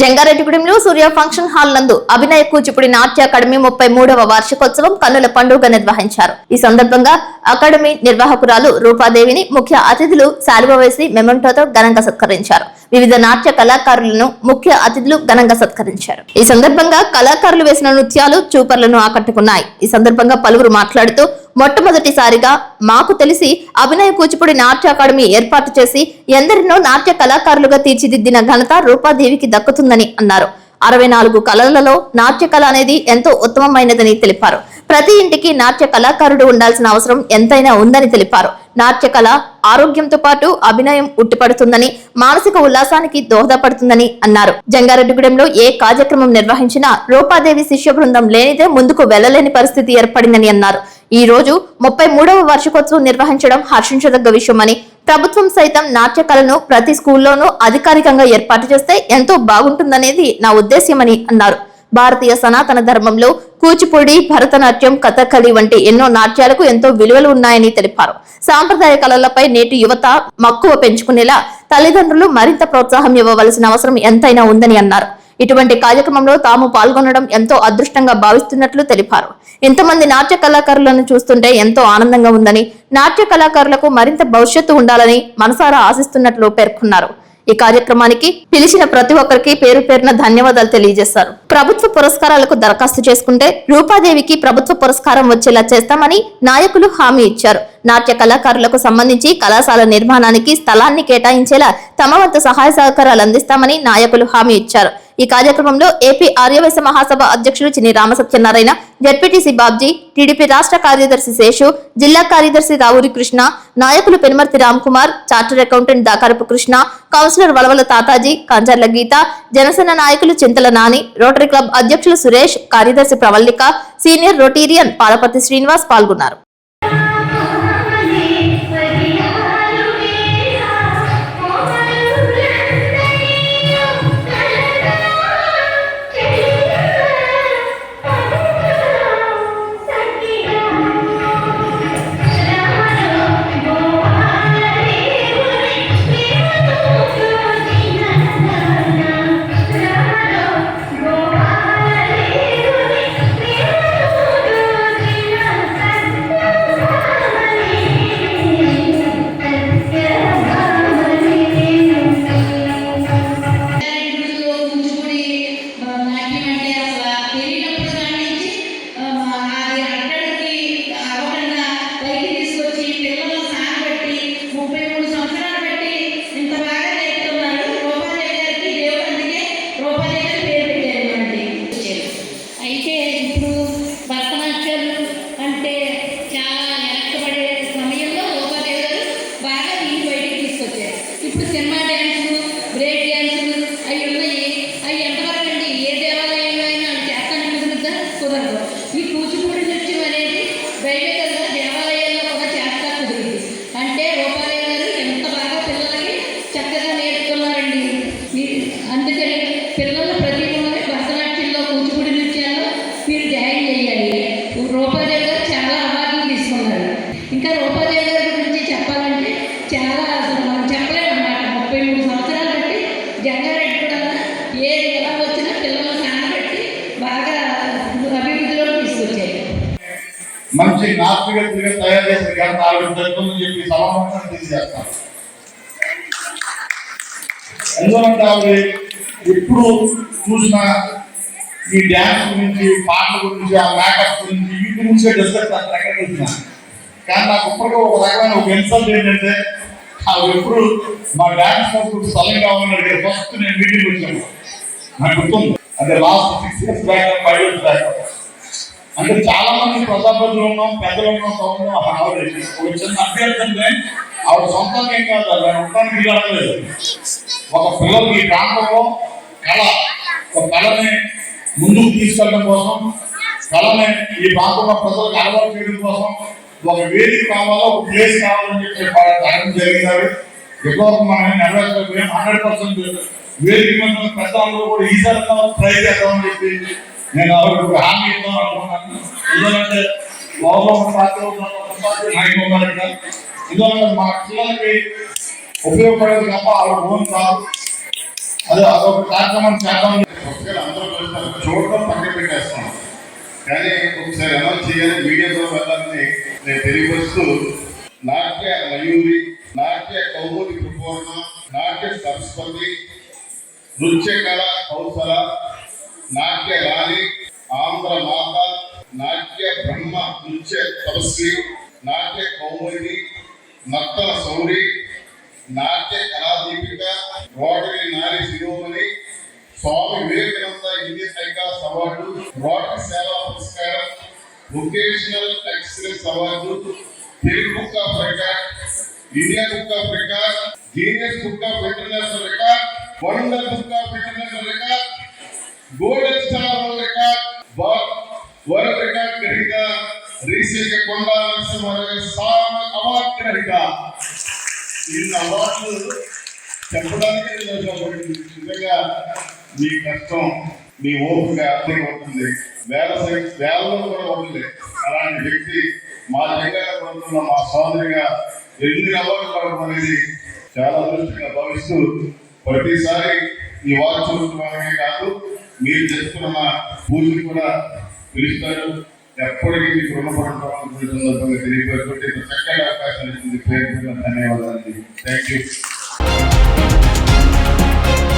జంగారెడ్డిగూడెంలో సూర్య function hall నందు అభినయ కూచిపూడి నాట్య academy ముప్పై మూడవ వార్షికోత్సవం కన్నుల పండుగ నిర్వహించారు. ఈ సందర్భంగా అకాడమీ నిర్వాహకురాలు రూపాదేవిని ముఖ్య అతిథులు శాలువ వేసి మెమెంటోతో ఘనంగా సత్కరించారు. వివిధ నాట్య కళాకారులను ముఖ్య అతిథులు ఘనంగా సత్కరించారు. ఈ సందర్భంగా కళాకారులు వేసిన నృత్యాలు చూపర్లను ఆకట్టుకున్నాయి. ఈ సందర్భంగా పలువురు మాట్లాడుతూ మొట్టమొదటిసారిగా మాకు తెలిసి అభినయ కూచిపూడి నాట్య అకాడమీ ఏర్పాటు చేసి ఎందరినో నాట్య కళాకారులుగా తీర్చిదిద్దిన ఘనత రూపాదేవికి దక్కుతుందని అన్నారు. అరవై నాలుగు కళలలో నాట్య కళ అనేది ఎంతో ఉత్తమమైనదని తెలిపారు. ప్రతి ఇంటికి నాట్య కళాకారుడు ఉండాల్సిన అవసరం ఎంతైనా ఉందని తెలిపారు. నాట్యకళ ఆరోగ్యంతో పాటు అభినయం ఉట్టిపడుతుందని మానసిక ఉల్లాసానికి దోహదపడుతుందని అన్నారు. జంగారెడ్డిగూడెంలో ఏ కార్యక్రమం నిర్వహించినా రూపాదేవి శిష్య బృందం లేనిదే ముందుకు వెళ్ళలేని పరిస్థితి ఏర్పడిందని అన్నారు. ఈ రోజు ముప్పై మూడవ వార్షికోత్సవం నిర్వహించడం హర్షించదగ్గ విషయమని ప్రభుత్వం సైతం నాట్య కళను ప్రతి స్కూల్లోనూ అధికారికంగా ఏర్పాటు చేస్తే ఎంతో బాగుంటుందనేది నా ఉద్దేశ్యమని అన్నారు. భారతీయ సనాతన ధర్మంలో కూచిపూడి భరతనాట్యం కథకళి వంటి ఎన్నో నాట్యాలకు ఎంతో విలువలు ఉన్నాయని తెలిపారు. సాంప్రదాయ కళలపై నేటి యువత మక్కువ పెంచుకునేలా తల్లిదండ్రులు మరింత ప్రోత్సాహం ఇవ్వవలసిన అవసరం ఎంతైనా ఉందని అన్నారు. ఇటువంటి కార్యక్రమంలో తాము పాల్గొనడం ఎంతో అదృష్టంగా భావిస్తున్నట్లు తెలిపారు. ఇంతమంది నాట్య కళాకారులను చూస్తుంటే ఎంతో ఆనందంగా ఉందని నాట్య కళాకారులకు మరింత భవిష్యత్తు ఉండాలని మనసారా ఆశిస్తున్నట్లు పేర్కొన్నారు. ఈ కార్యక్రమానికి పిలిచిన ప్రతి ఒక్కరికి పేరు పేరున ధన్యవాదాలు తెలియజేశారు. ప్రభుత్వ పురస్కారాలకు దరఖాస్తు చేసుకుంటే రూపాదేవికి ప్రభుత్వ పురస్కారం వచ్చేలా చేస్తామని నాయకులు హామీ ఇచ్చారు. నాట్య కళాకారులకు సంబంధించి కళాశాల నిర్మాణానికి స్థలాన్ని కేటాయించేలా తమ వంతు సహాయ సహకారాలు అందిస్తామని నాయకులు హామీ ఇచ్చారు. ఈ కార్యక్రమంలో ఏపీ ఆర్యవైశ్య మహాసభ అధ్యక్షులు చిన్ని రామసత్యనారాయణ జడ్పీటీసీ బాబ్జీ టీడీపీ రాష్ట్ర కార్యదర్శి శేషు జిల్లా కార్యదర్శి రావూరి కృష్ణ నాయకులు Penumarthi Ram Kumar chartered accountant Dakarapu Krishna councillor Valavala Tataji Kanjarla Geetha Janasena నాయకులు చింతల నాని రోటరీ క్లబ్ అధ్యక్షులు సురేష్ కార్యదర్శి ప్రవల్లిక సీనియర్ రొటీరియన్ పాలపతి శ్రీనివాస్ పాల్గొన్నారు. ఇంకా గారి గురించి చెప్పాలంటే చాలా అసలు మనం ముప్పై మూడు సంవత్సరాలు బట్టి జంగారెడ్డి కూడా ఏది ఎలా వచ్చినా పిల్లలు సానబెట్టి బాగా అభివృద్ధిలోకి తీసుకొచ్చారు మంచి నాస్తికతగా తయారు చేసిన ఘనత ఆవిడ జరుగుతుందని చెప్పి సమావేశం తెలియజేస్తాను ఎందుకంటే ఆవిడ ఎప్పుడు చూసినా ఈ డ్యాన్స్ గురించి పాటల గురించి ఆ మేకప్ గురించి వీటి గురించే డిస్కస్ చేస్తాను ఎక్కడికి వచ్చినా. కానీ నాకు ఇప్పటికీ ఒక రకమైన ఒక ఇన్సల్ట్ ఏంటంటే ఆవిడ ఎప్పుడు మా డాన్స్ కోసం స్థలం కావాలని అడిగారు. ఫస్ట్ నేను మీటింగ్ వచ్చాను. నాకు గుర్తుంది. అంటే last six years back five years back అంటే చాలా మంది ప్రజాప్రతినిధులు ఉన్నాం పెద్దలు ఉన్నాం సౌండ్ ఆవిడ ఒక చిన్న అభ్యర్థి ఆవిడ సొంతంగా ఏం కాదు ఆవిడ ఉండడానికి వీలు ఒక పిల్లలు ఈ ప్రాంతంలో కళ ఒక కళని ముందుకు తీసుకెళ్ళడం కోసం కళని ఈ ప్రాంతంలో ప్రజలకు అలవాటు చేయడం కోసం ఒక వేదిక కావాలా ఒక ప్లేస్ కావాలని చెప్పి తగ్గడం జరిగినారు ఎక్కువ మనం నెరవేర్చలేకపోయాం హండ్రెడ్ పర్సెంట్ వేదిక మీద పెద్దలందరూ కూడా ఈసారి ట్రై చేద్దామని చెప్పి నేను ఆవిడకు హామీ ఇద్దాం అనుకున్నాను ఎందుకంటే లోపల ఉన్న పార్టీలో ఉన్న ఒక పార్టీ నాయకులు ఉన్నారు ఇక్కడ ఎందుకంటే మా పిల్లలకి ఉపయోగపడేది తప్ప ఆవిడ ఓన్ కాదు అది అదొక కార్యక్రమం చేద్దాం పుస్తకాలు అందరూ చూస్తారు చూడడం పక్కన పెట్టేస్తాం కానీ ఒకసారి అనౌన్స్ చేయాలి మీడియాతో వెళ్ళాలని నేను తెలియపరుస్తూ నాట్య మయూరి నాట్య కౌముది ప్రపూర్ణ నాట్య సరస్వతి నృత్య కళ కౌశల నాట్య రాణి ఆంధ్ర మాత నాట్య బ్రహ్మ నృత్య తపస్వి నాట్య కౌముది నర్తన సౌరి నాట్య కళాదీపిక రోటరీ నారి శిరోమణి స్వామి వివేకానంద ఇండియన్ ఐకాస్ అవార్డు రోటరీ సేవా vocational excellence award Telugu book of record India book of record genius book of international record wonder book of international record golden star record world record గ్రహీత రీసెంట్ కొండ నరసింహారావు సామ award గ్రహీత. ఇన్ని అవార్డులు చెప్పడానికి నిజంగా మీ కష్టం. మీ ఓపిక అవుతుంది. వేల వేలలో కూడా ఉంటుంది అలాంటి వ్యక్తి మా తెలంగాణ పడుతున్న మా సోదరిగా ఎన్ని అవార్డు పడడం అనేది చాలా దృష్టిగా భావిస్తూ ప్రతిసారి ఈ వార్షికోత్సవాలనే కాదు మీరు చేసుకున్న పూజలు కూడా పిలుస్తారు. ఎప్పటికీ మీకు రుణపడతామని సందర్భంగా తెలియపరుచుకుంటే ఇంత చక్కటి అవకాశం ఇచ్చింది పేరు ధన్యవాదాలు థ్యాంక్ యూ